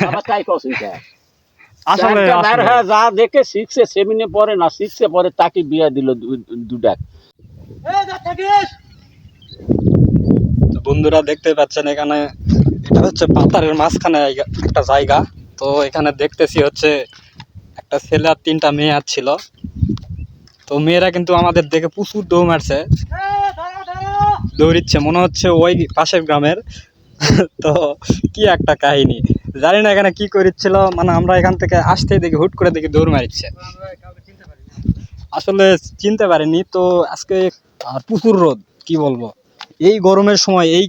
আবার তাই কস এটা আসলে বের যা দেখে সিক্সে সেমিনে পরে না সিক্সে পরে তাকে বিয়া দিল দু- দুটা তো বন্ধুরা দেখতে পাচ্ছেন এখানে এটা হচ্ছে পাতারের মাঝখানে একটা জায়গা। তো এখানে দেখতেছি হচ্ছে একটা ছেলে আর তিনটা মেয়ে ছিল তো মেয়েরা কিন্তু আমাদের দেখে প্রচুর দৌড় মারছে। দৌড়িচ্ছে মনে হচ্ছে ওই পাশের গ্রামের। তো কি একটা কাহিনী। জানি না এখানে কি করিচ্ছিল মানে আমরা এখান থেকে আসতেই দেখি, হুট করে দেখি দৌড় মারিচ্ছে। আসলে চিনতে পারিনি, তো আজকে আর প্রচুর রোদ, কি বলব? এই গরমের সময় এই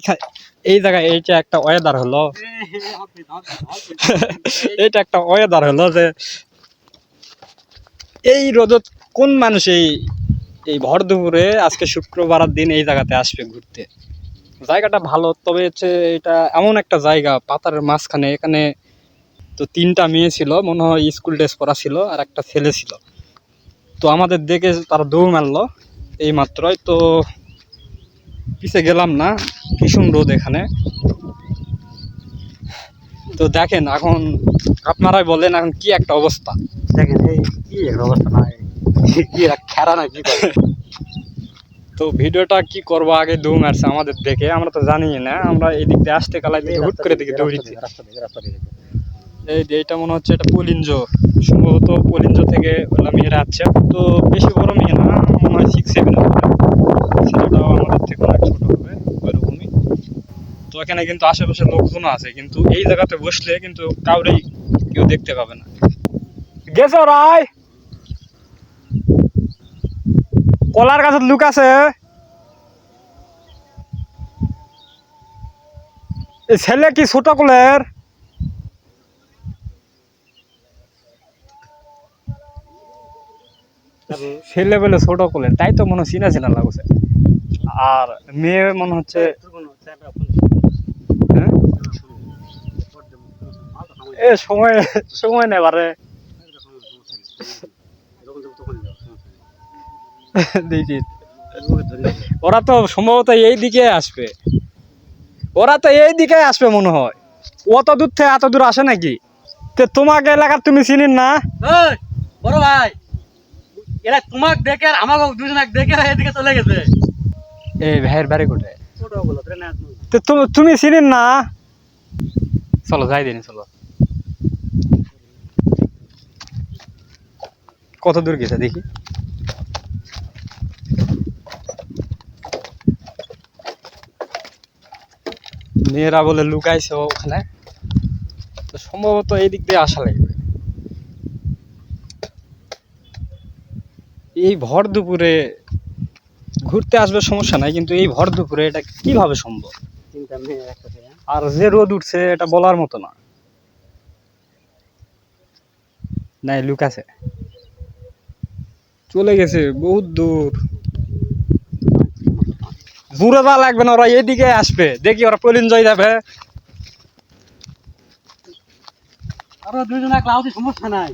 এই জায়গায় এইটা একটা ওয়েদার হলো। এইটা একটা ওয়েদার হলো যে এই রোদত কোন মানুষ এই এই ভর দুপুরে আজকে শুক্রবার দিন এই জায়গাতে আসবে ঘুরতে? জায়গাটা ভালো, তবে হচ্ছে এটা এমন একটা জায়গা পাতারের মাঝখানে, এখানে তো তিনটা মেয়ে ছিল, মনে হয় স্কুল ড্রেস পরা ছিল আর একটা ছেলে ছিল। তো আমাদের দেখে তারা দৌড় মারলো এই মাত্রই তো পিছে গেলাম না, ভীষণ রোদ এখানে। তো দেখেন এখন আপনারাই বলেন এখন কি একটা অবস্থা। দেখেন এই কি অবস্থা না কি খেরা না কি তো ভিডিওটা কি করব আগে দৌড় মারছে আমাদের দেখে আমরা তো জানি না আমরা এই দিক দিয়ে আসতে কালাই দিকে হুট করে দিকে দৌড়িছি এই যে এটা মনে হচ্ছে এটা পলিঞ্জ সম্ভবত পলিঞ্জ থেকে ওলা মেয়েরা আছে তো বেশি বড় মেয়ে না মনে হয় সিক্স সেভেন ছেলেটাও আমাদের থেকে অনেক ছোট হবে ওইরকমই। তো এখানে কিন্তু আশেপাশে লোকজন আছে কিন্তু এই জায়গাতে বসলে কিন্তু কাউরেই কেউ দেখতে পাবে না। গেছো রায়? কলার গাছে লুক আছে। ছেলে কি ছোট কলের ছেলে বলে ছোট কলের তাই তো মনে চিনা চিনা লাগছে। আর মেয়ে মনে হচ্ছে হ্যাঁ? এ সময় সময় নেবারে দেখি। ওরা তো সম্ভবত এই দিকে আসবে। ওরা তো এই দিকে আসবে মনে হয়। অত দূর থেকে এত দূর আসে নাকি? তো তোমাকে এলাকার তুমি চিনিন না? বড় ভাই এরা তোমাক দেখে আর আমাকে দুজনে দেখে এদিকে চলে গেছে। এই ভাইয়ের বাড়ি ট্রেনে তো তুমি চিনিন না? চলো যাই দিন চলো। কত দূর গেছে দেখি। মেয়েরা বলে লুকাইছে ওখানে। তো সম্ভবত এই দিক দিয়ে আসা লাগবে। এই ভর দুপুরে ঘুরতে আসবে সমস্যা নাই কিন্তু এই ভর দুপুরে এটা কীভাবে সম্ভব? ছেলে আর যে রোদ উঠছে এটা বলার মতো না। নাই লুক আছে চলে গেছে বহুত দূর। দূরে যা লাগবে না ওরা এদিকে আসবে। দেখি ওরা পলিন জয় যাবে আরও দুজনে ক্লাউদি সমস্যা নাই।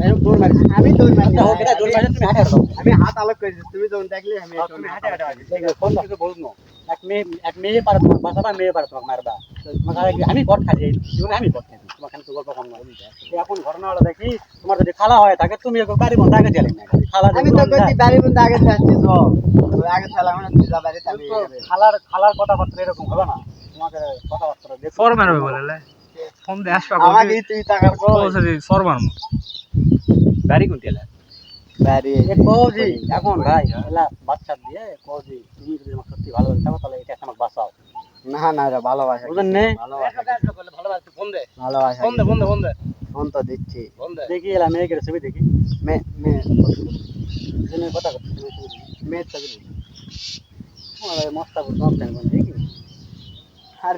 আমি দৌড় মারি। দৌড় মারলে তুমি হাঁটে। আমি হাত আলোক করেছি তুমি যখন দেখলে আমি তুমি হাঁটে হাঁটে বলব না। এক মেয়ে এক মেয়ে পারে তোমার বাঁচাবা মেয়ে পারে তোমাকে মারবা। আমি পট খাই? আমি পট খাই। তোমাকে তো গল্প কম না এখন ঘটনা হলো দেখি তোমার যদি খালা হয় থাকে তুমি একটু বাড়ি বন্ধ আগে চলে না খালা আমি তো কইছি বাড়ি বন্ধু আগে তো আগে ছেলে মানে তুই যা বাড়িতে আমি খালার খালার কথাবার্তা এরকম হবে না। তোমাকে কথাবার্তা দেখো সর মারবে বলে ফোন দিয়ে আসবা আমাকে তুই টাকার কো সর মারবো বাড়ি কোনটি এলা বাড়ি কৌজি এখন ভাই বাচ্চা দিয়ে কৌজি তুমি যদি আমার সত্যি ভালো লাগে তাহলে এটা আমাকে বাঁচাও। না না রে ভালোবাসা বুঝলেন নে ভালোবাসা ভালোবাসা ফোন দে। ভালোবাসা ফোন দে ফোন দে ফোন দে। ফোন তো দিচ্ছি। ফোন দে। দেখি এলা মেয়ে করে ছবি দেখি। মে মে। তুমি কথা করতে তুমি ছবি দেখি। আমার মস্তা মস্তা দেখি। আর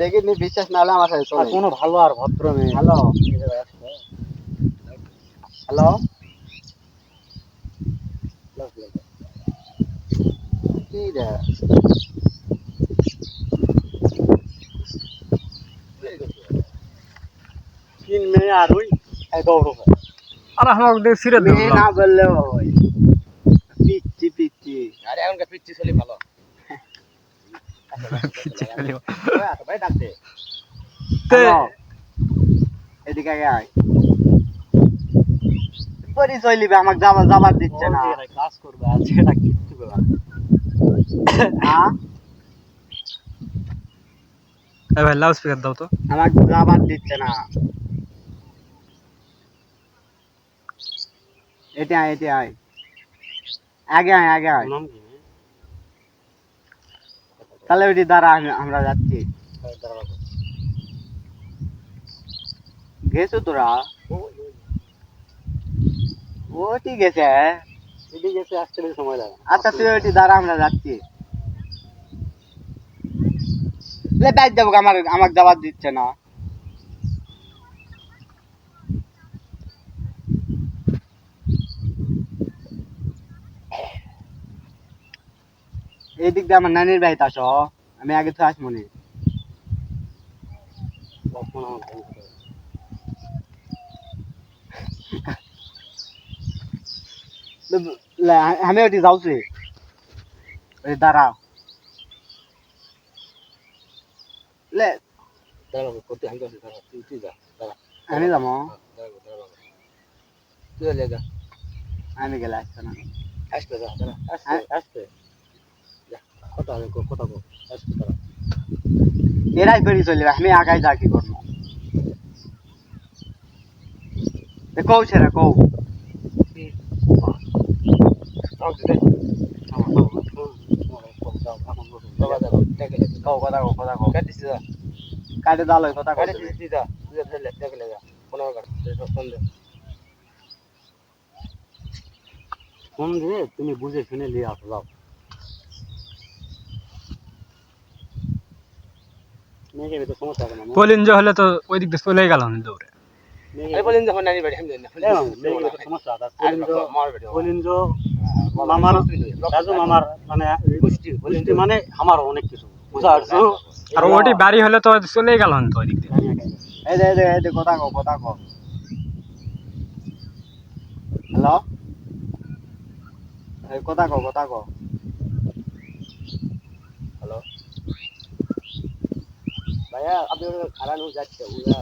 দেখিনি বিশ্বাস না হলে আমার সাথে চলে কোনো ভালো আর ভদ্র মেয়ে। হ্যালো। হ্যালো। কি রে তিন মেয়ে আর ওই দৌড়বে আর আমাকে দিয়ে ছিঁড়ে দেবো মেয়ে না। বললেও হয়। পিচ্ছি পিচ্ছি। আরে এখনকার পিচ্ছি ছেলে ভালো। ভাই ডাকতে। এদিকে আগে আয়। পরিচয় লিবে আমাকে যাবার দিচ্ছে না। ক্লাস করবে আর সেটা কিচ্ছু করবে হ্যাঁ? ভাই লাউড স্পিকার দাও তো। আমাকে যাবার দিচ্ছে না। এটি আয় এটি আয়। আগে আয় আগে আয়? তাহলে ওইটি দ্বারা আমরা যাচ্ছি। গেছো তোরা? ও ঠিক আছে এদিকে এসে আসতে বেশি সময় লাগে। আচ্ছা তুই ওইটি দ্বারা আমরা যাচ্ছি। লে ব্যাগ যাব আমার আমাকে যাবার দিচ্ছে না। এই দিক দিয়ে আমার নানির বাড়িতে আসো আমি আগে তো আসব নি। আমি ওইটি যাচ্ছি। ওই দাঁড়াও। লে আমি যাব। তুই আমি গেলে আসছে না। আসবে, আসবে, কথা কথা। এরাই বেরিয়ে চলে আমি আগাই যা কি করব কৌ ছেড়ে কৌ দে। কাটে দালো কথা কৌ কাটিস তুই যা, যা, পনেরো কাট, দে, দে। ফোন দিয়ে তুমি বুঝে শুনে নিয়ে আসো যাও মেয়েকে তো সমস্যা হবে না পলিঞ্জ হলে তো ওই দিক দিয়ে চলে গেল দৌড়ে মানে মানে আমার অনেক কিছু বুঝা আর ওটি বাড়ি হলে তো চলে গেল তো ওই দিক দিয়ে এই দে এই দে কথা কৌ কথা কৌ হ্যালো এই কথা কৌ কথা কৌ ভাইয়া, আপনি খারাপ লোক যাচ্ছে, ওরা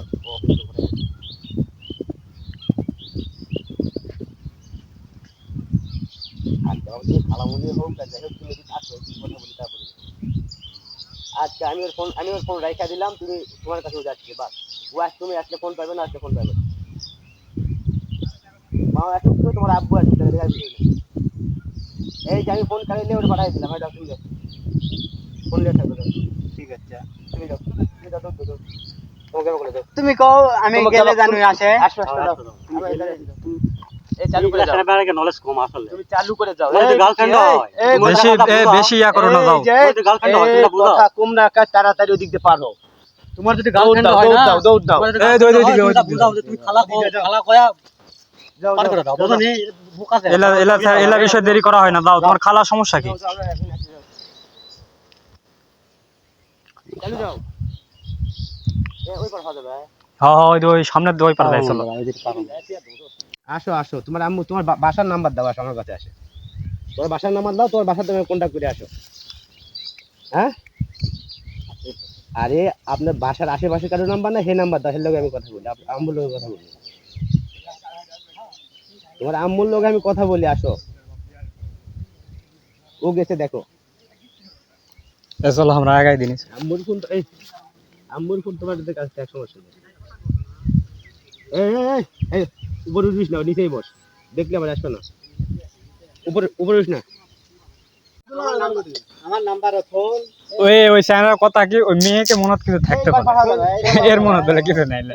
আচ্ছা আমি ওর ফোন আমি ওর ফোন রাইখা দিলাম, তুমি তোমার কাছে যাচ্ছি, বাস। ও আজ তুমি আসলে ফোন পাবে না আসলে ফোন পাবে। মা আসুক তোমার আব্বু নেই এই যে আমি ফোন কাটাইলে ওটা পাঠাই দিলাম এটা ফোন লেট থাকবে ঠিক আছে। তুমি কও আমি গেলে। জানি আসে। হয়। ইয়া হয় তাড়াতাড়ি ওদিক দিয়ে পারো। তোমার যদি গার্লফ্রেন্ড হয় না দাও দৌড় দাও। এই, দৌড়, দৌড়, দৌড়, বুঝাও তুমি খালা কও খালা কয়া যাও, পার যাও। করে দাও বুঝো নি বুকা আছে এলা এলা এলা বিষয় দেরি করা হয় না দাও তোমার খালা সমস্যা কি চালু যাও এ ওই পার হয়ে যাবে হ্যাঁ হ্যাঁ ওই যে ওই সামনের দিয়ে ওই পারে যাই চলো আসো আসো তোমার আম্মু তোমার বাসার নাম্বার দাও আসো আমার কাছে আসে। তোমার বাসার নাম্বার দাও তোমার বাসার তুমি কন্ট্যাক্ট করে আসো। হ্যাঁ? আরে আপনার বাসার আশেপাশে কারও নাম্বার না? সেই নাম্বার দাও লোক আমি কথা বলি। আম্মুর লোকের কথা বলি। তোমার আম্মুর লোক আমি কথা বলি আসো। ও গেছে দেখো। চলো আমরা আগাই দিন। আম্মুর ফোন এই আম্মুর ফোন তোমার কাছে এক সমস্যা নেই। এই এই, এই এই উপরে উঠিস না নিচেই বস। দেখলে আবার আসবে না। উপরে উপরে উঠিস না। আমার নাম্বার ফোন। ওই ওই কথা কি ওই মেয়েকে মনত কিছু থাকতে পারে? এর মনত বলে কিছু নাইলে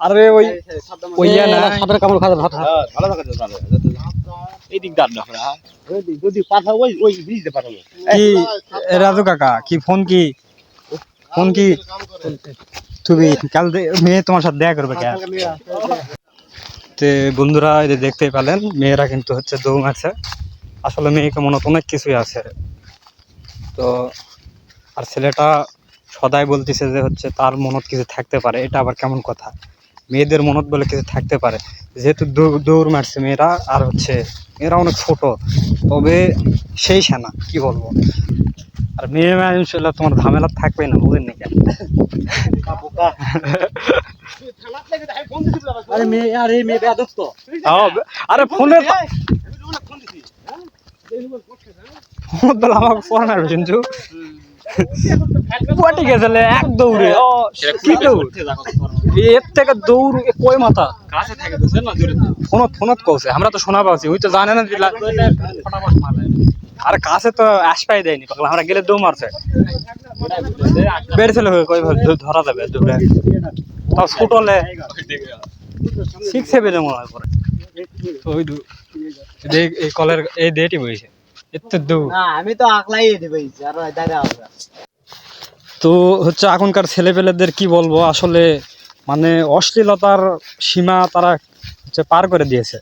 আরে ওই ওই না সাপের কামড় খাওয়া ভাত ভালো থাকে রাজু কাকা কি ফোন কি? ফোন কি? তুমি কাল মেয়ে তোমার সাথে দেখা করবে কেন তে বন্ধুরা যে দেখতেই পেলেন মেয়েরা কিন্তু হচ্ছে দৌড় আছে আসলে মেয়েকে মনে অনেক কিছুই আছে। তো আর ছেলেটা সদাই বলতেছে যে হচ্ছে তার মনত কিছু থাকতে পারে এটা আবার কেমন কথা? মেয়েদের মনত বলে কিছু থাকতে পারে। যেহেতু দৌড় মারছে মেয়েরা আর হচ্ছে মেয়েরা অনেক ছোট তবে সেই সেনা কি বলব? আর মেয়ে হলে তোমার ঝামেলা থাকবে না বুঝেন নাকি বোকা আরে ফোনে ফোন দিলে আমাকে ফোন আসবে কিন্তু পটি গেছিলে এক দৌড়ে ও কি দৌড়? এর থেকে দৌড় কই মাথা? কাছে থাকে তো না জোরে ফোনত ফোনত কৌছে আমরা তো শোনা পাচ্ছি ওই তো জানে না আরে কাছে তো আসপাই দেয়নি পাগলা আমরা গেলে দৌড় মারছে। বেড়েছিল কই ধরা যাবে তাও ফুটলে সিক্স সেভেনে মনে হয় পরে। ওই দু এই- কলের এই বইছে। এত আমি তো আকলাই দিবে আর দাঁড়া তো হচ্ছে এখনকার ছেলেপেলেদের কি বলব আসলে মানে অশ্লীলতার সীমা তারা হচ্ছে পার করে দিয়েছে।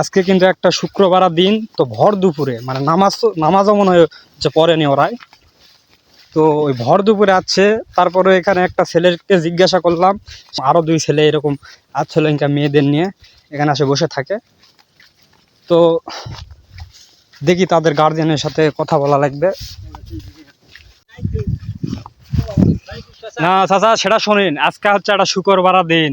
আজকে কিন্তু একটা শুক্রবার দিন তো ভর দুপুরে মানে নামাজ নামাজও মনে হয় হচ্ছে পড়েনি ওরাই। তো ওই ভর দুপুরে আছে, তারপরে এখানে একটা ছেলেকে জিজ্ঞাসা করলাম আরও দুই ছেলে এরকম আসছিল ইনকা মেয়েদের নিয়ে এখানে এসে বসে থাকে। তো দেখি তাদের গার্জেনের সাথে কথা বলা লাগবে। না চাচা সেটা শোনেন। আজকে হচ্ছে একটা শুক্রবার দিন।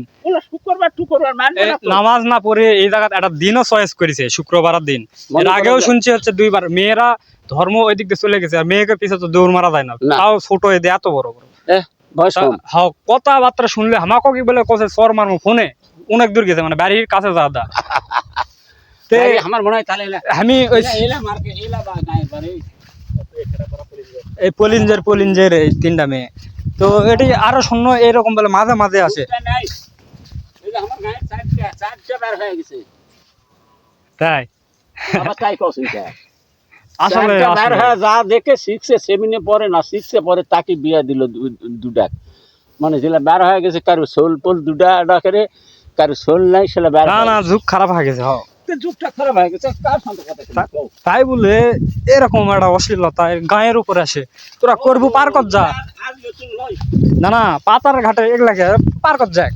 নামাজ না পড়ে এই জায়গায় একটা দিনও চয়েস করেছে শুক্রবার দিন। এর আগেও শুনছি হচ্ছে দুইবার মেয়েরা ধর্ম ওই দিক দিয়ে চলে গেছে আর মেয়েকে পিছে তো দৌড় মারা যায় না। তাও ছোট এত বড় বড়। হ্যাঁ কথাবার্তা শুনলে আমাকে কি বলে কছে সর মারমু ফোনে। অনেক দূর গেছে মানে বাড়ির কাছে যাদা আমার মনে হয় তাহলে আমি ওই এই পলিঞ্জের পলিঞ্জের এই তিনটা মেয়ে। তো এটি আরও শূন্য এরকম বলে মাঝে মাঝে হয়ে গেছে। তাই? আসলে। হয়ে যা দেখে সিক্সে সেভেনে পরে না সিক্সে পরে তাকে বিয়া দিল দুটা মানে যেটা বের হয়ে গেছে কারও সোল পোল দুটা ডাকরে কারও সোল নাই সেটা বের না না যুগ খারাপ হয়ে গেছে হ। গেছে। যুগটা খারাপ হয়ে গেছে কার সঙ্গে কথা তাই বলে এরকম একটা অশ্লীলতা গায়ের উপর আসে তোরা করব পার কর যা। না না পাতার ঘাটে এগুলাকে পার কর যাক